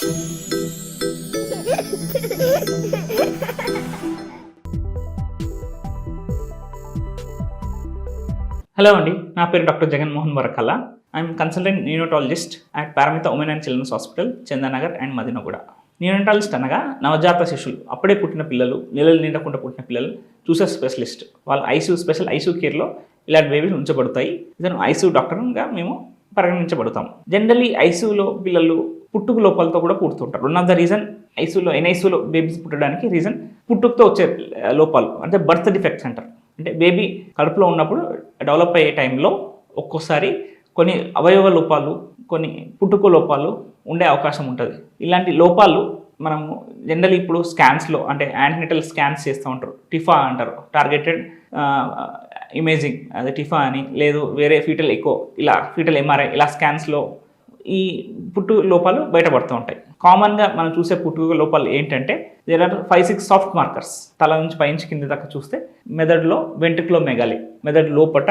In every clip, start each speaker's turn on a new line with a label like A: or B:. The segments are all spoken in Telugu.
A: హలో అండి నా పేరు doctor Jaganmohan Varakalla I'm consultant neonatologist at Paramita women and children's hospital Chandanagar and Madinaguda. Neonatologist అనగా నవజాత శిశువులు అప్పుడే పుట్టిన పిల్లలు నెలలు నిండకుండా పుట్టిన పిల్లలు చూసే స్పెషలిస్ట్ వాళ్ళు ఐసీయూ స్పెషల్ ఐసీయూ కేర్లో ఇలాంటి బేబీస్ ఉంచబడతాయి. ఇతను ఐసీయూ డాక్టర్గా మేము పరిగణించబడతాం. జనరలీ ఐసీయూలో పిల్లలు పుట్టుక లోపాలతో కూడా పుడుతుంటారు. వన్ ఆఫ్ ద రీజన్ ఐసీలో ఎన్ఐసీలో బేబీస్ పుట్టడానికి రీజన్ పుట్టుకతో వచ్చే లోపాలు అంటే బర్త్ డిఫెక్ట్స్ అంటారు. అంటే బేబీ కడుపులో ఉన్నప్పుడు డెవలప్ అయ్యే టైంలో ఒక్కోసారి కొన్ని అవయవ లోపాలు కొన్ని పుట్టుక లోపాలు ఉండే అవకాశం ఉంటుంది. ఇలాంటి లోపాలు మనము జనరల్ ఇప్పుడు స్కాన్స్లో అంటే యాంటీనటల్ స్కాన్స్ చేస్తూ ఉంటారు. టిఫా అంటారు. టార్గెటెడ్ ఇమేజింగ్ అదే టిఫా అని లేదు వేరే ఫీటల్ ఎకో ఇలా ఫీటల్ ఎంఆర్ఐ ఇలా స్కాన్స్లో ఈ పుట్టు లోపాలు బయటపడుతూ ఉంటాయి. కామన్గా మనం చూసే పుట్టు లోపాలు ఏంటంటే there are five six soft markers తల నుంచి పైనుంచి కింద దాకా చూస్తే మెదడులో వెంట్రుకలో మెగాలి మెదడు లోపట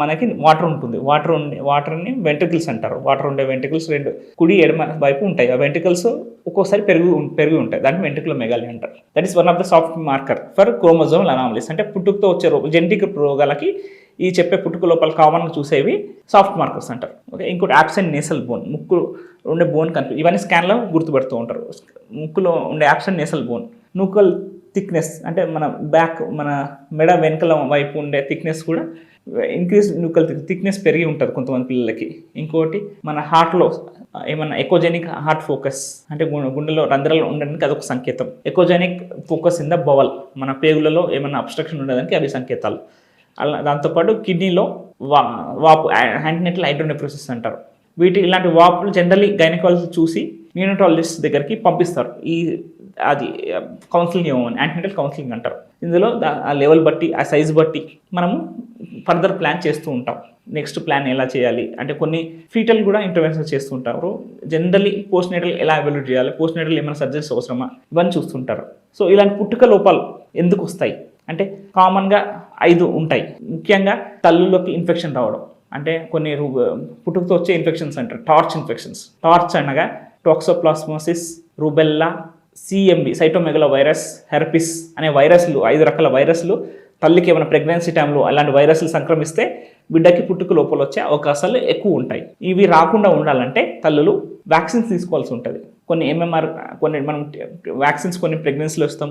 A: మనకి వాటర్ ఉంటుంది. వాటర్ ఉండే వాటర్ని వెంట్రికల్స్ అంటారు. వాటర్ ఉండే వెంట్రికల్స్ రెండు కుడి ఎడమ వైపు ఉంటాయి. ఆ వెంట్రికల్స్ ఒక్కోసారి పెరుగు పెరిగి ఉంటాయి. దాన్ని వెంట్రుకలో మెగాలి అంటారు. That is one of the soft marker for chromosome anomalies అంటే పుట్టుకతో వచ్చే రో జెనటిక్ రోగాలకి ఈ చెప్పే పుట్టుక లోపల కామన్గా చూసేవి సాఫ్ట్ మార్కర్స్ అంటారు. ఓకే ఇంకోటి యాబ్సెంట్ నేసల్ బోన్ ముక్కు ఉండే బోన్ కనిపి ఇవన్నీ స్కాన్లో గుర్తుపెడుతూ ఉంటారు. ముక్కులో ఉండే absent nasal bone nuchal thickness అంటే మన బ్యాక్ మన మెడ వెనకల వైపు ఉండే థిక్నెస్ కూడా ఇంక్రీజ్ న్యూకల్ థిక్నెస్ పెరిగి ఉంటుంది కొంతమంది పిల్లలకి. ఇంకోటి మన హార్ట్లో ఏమన్నా ఎకోజెనిక్ హార్ట్ ఫోకస్ అంటే గుండెలో రంధ్రాలు ఉండడానికి అదొక సంకేతం. Echogenic focus in the bowel మన పేగులలో ఏమన్నా అబ్స్ట్రక్షన్ ఉండడానికి అవి సంకేతాలు. అలా దాంతోపాటు కిడ్నీలో వా వాపు యాంటీనెటల్ హైడ్రోనెఫ్రోసిస్ అంటారు. వీటి ఇలాంటి వాపులు జనరలీ గైనకాలజీ చూసి న్యూనటాలజిస్ట్ దగ్గరికి పంపిస్తారు. ఈ అది కౌన్సిలింగ్ ఏమో యాంటీనటల్ కౌన్సిలింగ్ అంటారు. ఇందులో ఆ లెవెల్ బట్టి ఆ సైజ్ బట్టి మనము ఫర్దర్ ప్లాన్ చేస్తూ ఉంటాం. నెక్స్ట్ ప్లాన్ ఎలా చేయాలి? అంటే కొన్ని ఫీటల్ కూడా ఇంటర్వెన్షన్ చేస్తూ ఉంటారు. జనరలీ పోస్ట్ నేటల్ ఎలా అవైలబుల్ చేయాలి? పోస్ట్ నేటల్ ఏమైనా సర్జరీస్ అవసరమా? ఇవన్నీ చూస్తుంటారు. సో ఇలాంటి పుట్టుక లోపాలు ఎందుకు వస్తాయి? అంటే కామన్గా ఐదు ఉంటాయి. ముఖ్యంగా తల్లులోకి ఇన్ఫెక్షన్ రావడం. అంటే కొన్ని పుట్టుకతో వచ్చే ఇన్ఫెక్షన్స్ అంటారు. టార్చ్ ఇన్ఫెక్షన్స్ టార్చ్ అనగా toxoplasmosis rubella CMV cytomegalo virus herpes అనే వైరస్లు ఐదు రకాల వైరస్లు తల్లికి ఏమైనా ప్రెగ్నెన్సీ టైంలో అలాంటి వైరస్లు సంక్రమిస్తే బిడ్డకి పుట్టుక లోపల వచ్చే అవకాశాలు ఎక్కువ ఉంటాయి. ఇవి రాకుండా ఉండాలంటే తల్లులు వ్యాక్సిన్స్ తీసుకోవాల్సి ఉంటుంది. కొన్ని ఎంఎంఆర్ కొన్ని మనం వ్యాక్సిన్స్ కొన్ని ప్రెగ్నెన్సీలో ఇస్తాం.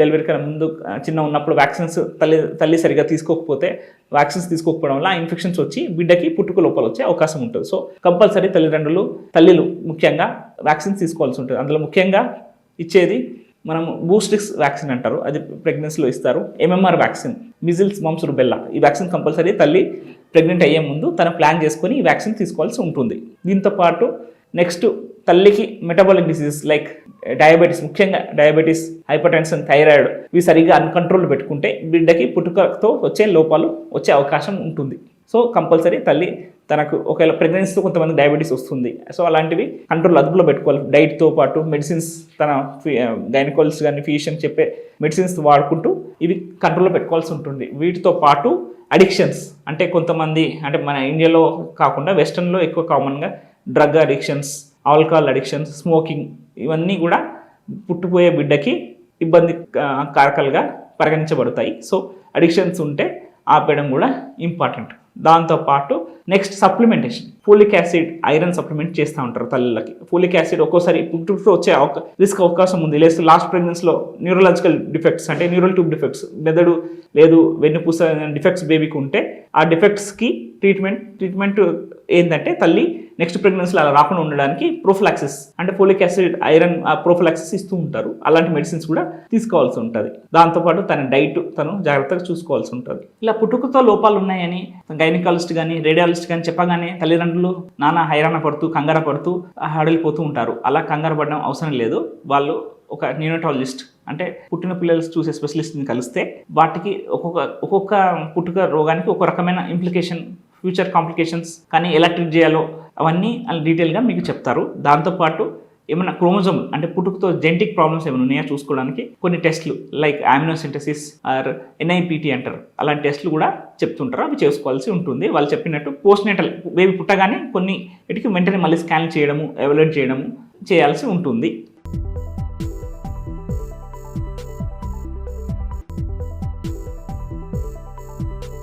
A: డెలివరీ కన్నా ముందు చిన్న ఉన్నప్పుడు వ్యాక్సిన్స్ తల్లి తల్లి సరిగా తీసుకోకపోతే వ్యాక్సిన్స్ తీసుకోకపోవడం వల్ల ఇన్ఫెక్షన్స్ వచ్చి బిడ్డకి పుట్టుక లోపల వచ్చే అవకాశం ఉంటుంది. సో కంపల్సరీ తల్లిదండ్రులు తల్లిలు ముఖ్యంగా వ్యాక్సిన్స్ తీసుకోవాల్సి ఉంటుంది. అందులో ముఖ్యంగా ఇచ్చేది మనం బూస్టిక్స్ వ్యాక్సిన్ అంటారు. అది ప్రెగ్నెన్సీలో ఇస్తారు. MMR vaccine measles mumps rubella ఈ వ్యాక్సిన్ కంపల్సరీ తల్లి ప్రెగ్నెంట్ అయ్యే ముందు తన ప్లాన్ చేసుకొని ఈ వ్యాక్సిన్ తీసుకోవాల్సి ఉంటుంది. దీంతో పాటు నెక్స్ట్ తల్లికి మెటబాలిక్ డిసీజెస్ లైక్ డయాబెటీస్ ముఖ్యంగా డయాబెటీస్ హైపర్ టెన్షన్ థైరాయిడ్ ఇవి సరిగ్గా అన్కంట్రోల్ పెట్టుకుంటే బిడ్డకి పుట్టుకతో వచ్చే లోపాలు వచ్చే అవకాశం ఉంటుంది. సో కంపల్సరీ తల్లి తనకు ఒకవేళ ప్రెగ్నెన్సీతో కొంతమంది డయాబెటీస్ వస్తుంది. సో అలాంటివి కంట్రోల్ అదుపులో పెట్టుకోవాలి. డైట్తో పాటు మెడిసిన్స్ తన గైనకాలజిస్ట్ కానీ ఫిజిషియన్ చెప్పే మెడిసిన్స్ వాడుకుంటూ ఇవి కంట్రోల్లో పెట్టుకోవాల్సి ఉంటుంది. వీటితో పాటు అడిక్షన్స్ అంటే కొంతమంది అంటే మన ఇండియాలో కాకుండా వెస్టర్న్లో ఎక్కువ కామన్గా drug addictions alcohol addictions smoking ఇవన్నీ కూడా పుట్టుపోయే బిడ్డకి ఇబ్బంది కారకాలుగా పరిగణించబడతాయి. సో అడిక్షన్స్ ఉంటే ఆపేయడం కూడా ఇంపార్టెంట్. దాంతోపాటు next supplementation. Folic acid iron supplement చేస్తూ ఉంటారు తల్లులకి. ఫోలిక్ యాసిడ్ ఒక్కోసారి పుట్టుతో వచ్చే అవకా రిస్క్ అవకాశం ఉంది. లేదు లాస్ట్ ప్రెగ్నెన్స్లో న్యూరలాజికల్ డిఫెక్ట్స్ అంటే న్యూరల్ ట్యూబ్ డిఫెక్ట్స్ మెదడు లేదు వెన్నుపూస డిఫెక్ట్స్ బేబీకి ఉంటే ఆ డిఫెక్ట్స్కి ట్రీట్మెంట్ ట్రీట్మెంట్ ఏంటంటే తల్లి నెక్స్ట్ ప్రెగ్నెన్సీలో అలా రాకుండా ఉండడానికి ప్రోఫ్లాక్సిస్ అంటే ఫోలిక్ యాసిడ్ ఐరన్ ప్రోఫ్లాక్సిస్ ఇస్తూ ఉంటారు. అలాంటి మెడిసిన్స్ కూడా తీసుకోవాల్సి ఉంటుంది. దాంతోపాటు తన డైట్ తను జాగ్రత్తగా చూసుకోవాల్సి ఉంటుంది. ఇలా పుట్టుకతో లోపాలు ఉన్నాయని గైనకాలజిస్ట్ కానీ రేడియాలజిస్ట్ కానీ చెప్పగానే తల్లిదండ్రులు నానా హైరాణ పడుతూ కంగార పడుతూ హడలిపోతూ ఉంటారు. అలా కంగారు పడడం అవసరం లేదు. వాళ్ళు ఒక న్యూనటాలజిస్ట్ అంటే పుట్టిన పిల్లలు చూసే స్పెషలిస్ట్ని కలిస్తే వాటికి ఒక్కొక్క ఒక్కొక్క పుట్టుక రోగానికి ఒక రకమైన ఇంప్లికేషన్ ఫ్యూచర్ కాంప్లికేషన్స్ కానీ ఎలా ట్రీట్ చేయాలో అవన్నీ వాళ్ళు డీటెయిల్గా మీకు చెప్తారు. దాంతోపాటు ఏమైనా క్రోమోజోమ్ అంటే పుట్టుకతో జెంటిక్ ప్రాబ్లమ్స్ ఏమైనా ఉన్నాయా చూసుకోవడానికి కొన్ని టెస్ట్లు లైక్ ఆమినోసింథసిస్ ఆర్ ఎన్ఐపిటి అంటారు. అలాంటి టెస్ట్లు కూడా చెప్తుంటారు. అవి చేసుకోవాల్సి ఉంటుంది. వాళ్ళు చెప్పినట్టు పోస్ట్ నేటల్ బేబీ పుట్టగానే కొన్ని వీటికి వెంటనే మళ్ళీ స్కాన్ చేయడము ఎవాల్యుయేట్ చేయడము చేయాల్సి ఉంటుంది.